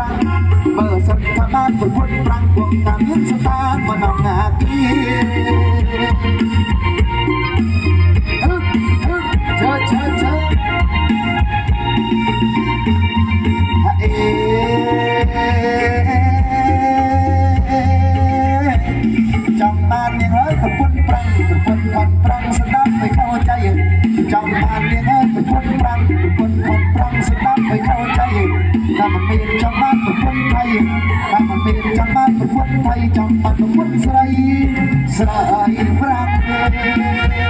ប្រាំងបើសិនថាបានប្រពន្ធប្រាំងគង់តាមមានសតានមកនងអា រ តែមិនមានចង់បានប្រពន្ធថៃតែមិនមានចង់បានប្រពន្ធថៃចង់បានប្រពន្ធស្រីស្រីប្រាំង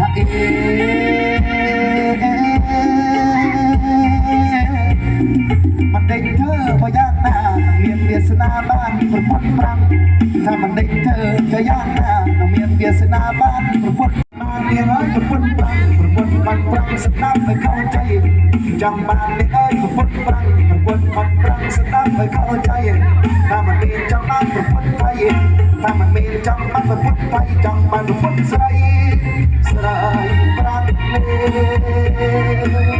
អេមិនដេញធ្វើបើយ៉ាងណាមានវាសនាបានប្រពន្ធប្រាំ ថាមិនដេកធ្វើក៏យ៉ាងណានៅមានវាសនាបានប្រពន្ធបានរៀងហើយប្រពន្ធប្រាំងប្រពន្ធបានប្រាំងស្ដាប់ទៅខោចៃចង់បាននេះអើយប្រពន្ធប្រាំងប្រពន្ធបានប្រាំងស្ដាប់ទៅខោចៃថាមិនមានចង់បានប្រពន្ធថៃថាមិនមានចង់បានប្រពន្ធថៃចង់បានប្រពន្ធស្រីស្រីប្រាំងនេះ